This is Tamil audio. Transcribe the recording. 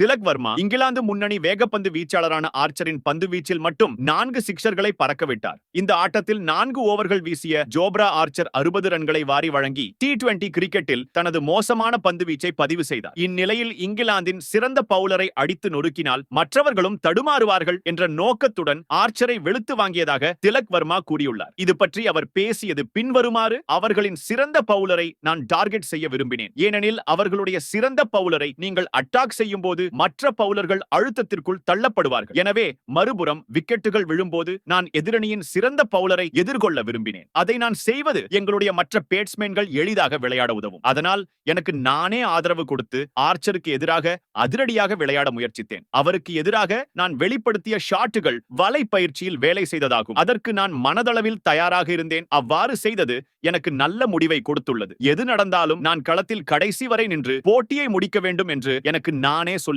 திலக் வர்மா இங்கிலாந்து முன்னணி வேகப்பந்து வீச்சாளரான ஆர்ச்சரின் பந்து வீச்சில் மட்டும் நான்கு சிக்சர்களை பறக்கவிட்டார் இந்த ஆட்டத்தில் நான்கு ஓவர்கள் வீசிய ஜோப்ரா ஆர்ச்சர் அறுபது ரன்களை வாரி வழங்கி டி டுவெண்டி கிரிக்கெட்டில் தனது மோசமான பந்து வீச்சை பதிவு செய்தார். இந்நிலையில் இங்கிலாந்தின் சிறந்த பவுலரை அடித்து நொறுக்கினால் மற்றவர்களும் தடுமாறுவார்கள் என்ற நோக்கத்துடன் ஆர்ச்சரை வெளுத்து வாங்கியதாக திலக் வர்மா கூறியுள்ளார். இது பற்றி அவர் பேசியது பின்வருமாறு அவர்களின் சிறந்த பவுலரை நான் டார்கெட் செய்ய விரும்பினேன். ஏனெனில் அவர்களுடைய சிறந்த பவுலரை நீங்கள் அட்டாக் செய்யும் போது மற்ற பவுலர்கள் அழுத்தத்திற்குள் தள்ளப்படுவார்கள். எனவே மறுபுறம் விக்கெட்டுகள் விழும்போது நான் எதிரணியின் சிறந்த பவுலரை எதிர்கொள்ள விரும்பினேன். அதை நான் செய்வது எங்களுடைய மற்ற பேட்ஸ்மேன்கள் எளிதாக விளையாட உதவும். அதனால் எனக்கு நானே ஆதரவு கொடுத்து ஆர்ச்சருக்கு எதிராக அதிரடியாக விளையாட முயற்சித்தேன். அவருக்கு எதிராக நான் வெளிப்படுத்திய ஷாட்டுகள் வலை பயிற்சியில் வேலை செய்ததாகும். அதற்கு நான் மனதளவில் தயாராக இருந்தேன். அவ்வாறு செய்தது எனக்கு நல்ல முடிவை கொடுத்துள்ளது. எது நடந்தாலும் நான் களத்தில் கடைசி வரை நின்று போட்டியை முடிக்க வேண்டும் என்று எனக்கு நானே சொல்லி